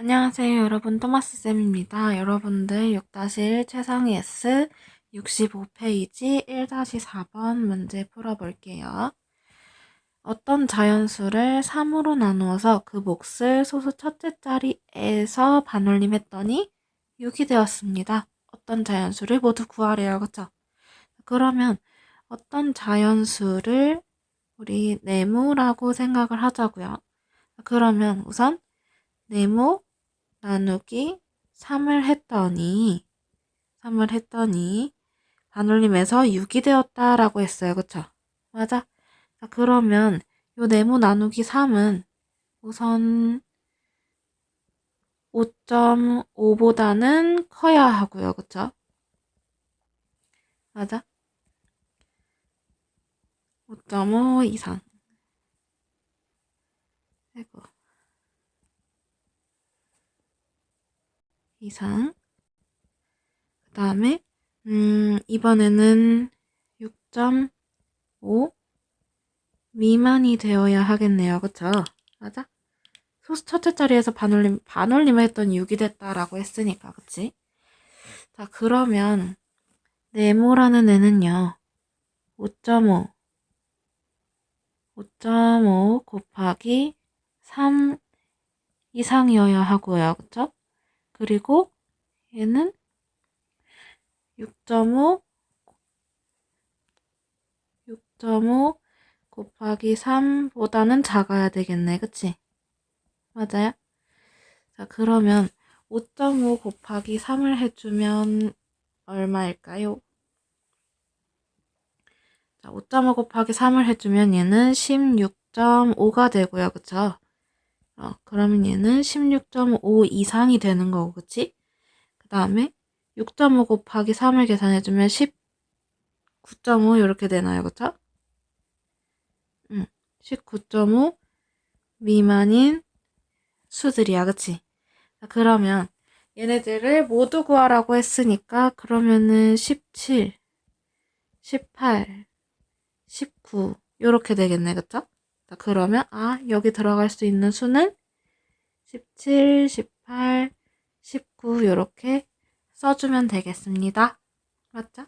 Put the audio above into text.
안녕하세요 여러분 토마스쌤입니다. 여러분들 6-1 최상위 S 65페이지 1-4번 문제 풀어볼게요. 어떤 자연수를 3으로 나누어서 그 몫을 소수 첫째 자리에서 반올림했더니 6이 되었습니다. 어떤 자연수를 모두 구하래요. 그쵸? 그러면 어떤 자연수를 우리 네모라고 생각을 하자고요. 그러면 우선 네모 나누기 3을 했더니 3을 했더니 반올림에서 6이 되었다 라고 했어요. 그쵸? 맞아? 자, 그러면 요 네모 나누기 3은 우선 5.5보다는 커야 하고요. 그쵸? 맞아? 5.5 이상. 아이고. 이상. 그 다음에, 음, 이번에는 6.5 미만이 되어야 하겠네요. 그쵸? 맞아? 소수 첫째 자리에서 반올림, 반올림을 했더니 6이 됐다라고 했으니까, 그치? 자, 그러면, 네모라는 애는요, 5.5, 5.5 곱하기 3 이상이어야 하고요. 그쵸? 그리고 얘는 6.5 6.5 곱하기 3보다는 작아야 되겠네. 그치? 맞아요? 자, 그러면 5.5 곱하기 3을 해주면 얼마일까요? 자, 5.5 곱하기 3을 해주면 얘는 16.5가 되고요. 그쵸? 어, 그러면 얘는 16.5 이상이 되는 거고, 그치? 그 다음에 6.5 곱하기 3을 계산해주면 19.5 이렇게 되나요, 그쵸? 응, 19.5 미만인 수들이야, 그치? 자, 그러면 얘네들을 모두 구하라고 했으니까 그러면은 17, 18, 19 이렇게 되겠네, 그쵸? 자, 그러면 아, 여기 들어갈 수 있는 수는 17, 18, 19 이렇게 써주면 되겠습니다. 맞죠?